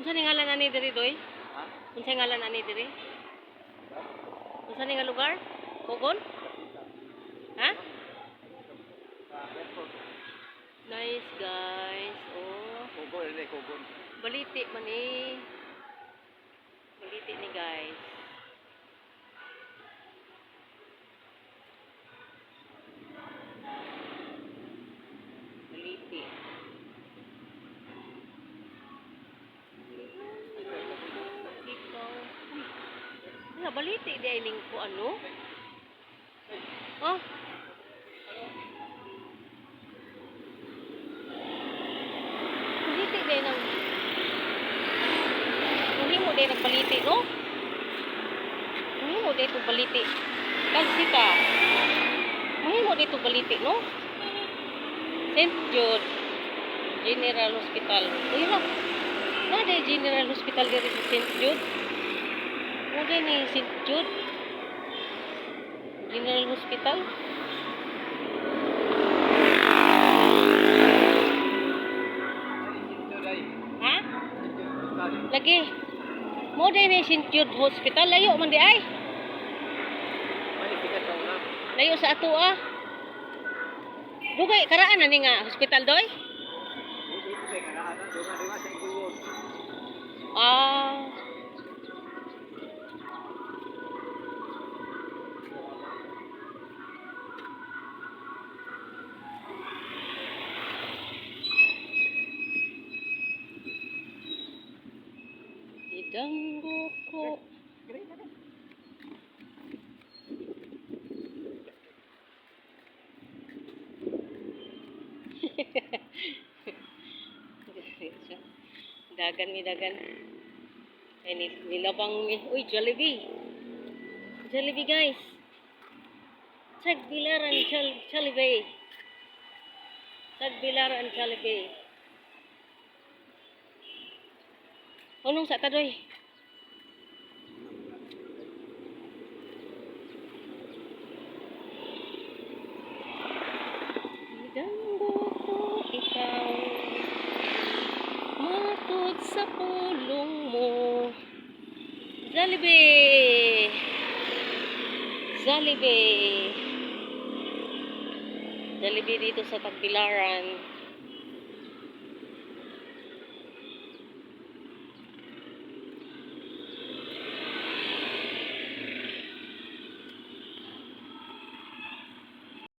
Unsa ni ngalan ani diri doy? Ha? Unsa ngalan ani diri? Unsa ni nga lugar? Kogon? Ha? Nice guys. Oh, Kugon, hindi, kugon. baliti man ni. Baliti ni guys. Wala, baliti di ay ning ko ano? Oh. Baliti di nang Hindi mo di nagbaliti, no? Hindi mo di ito baliti. Kasi ka. Hindi mo di ito baliti, no? St. Jude General Hospital. Uy na. Na General Hospital diri sa St. Jude. Di ni St. Jude. General Hospital. Ha? Lagi. Mo di ni St. Jude Hospital. Layo man di ay. Layo sa ato ah. Dugay karaan na ni nga hospital doy? Ah. menggangguku. dagan mi dagan. Eh, Ini nilabang mi. Uy, Jollibee. Jollibee guys. Tagbilaran Jollibee. Tagbilaran Jollibee. Unong sa tadoy. Eh. Pulong mo. Jollibee. Jollibee. Jollibee dito sa Tagbilaran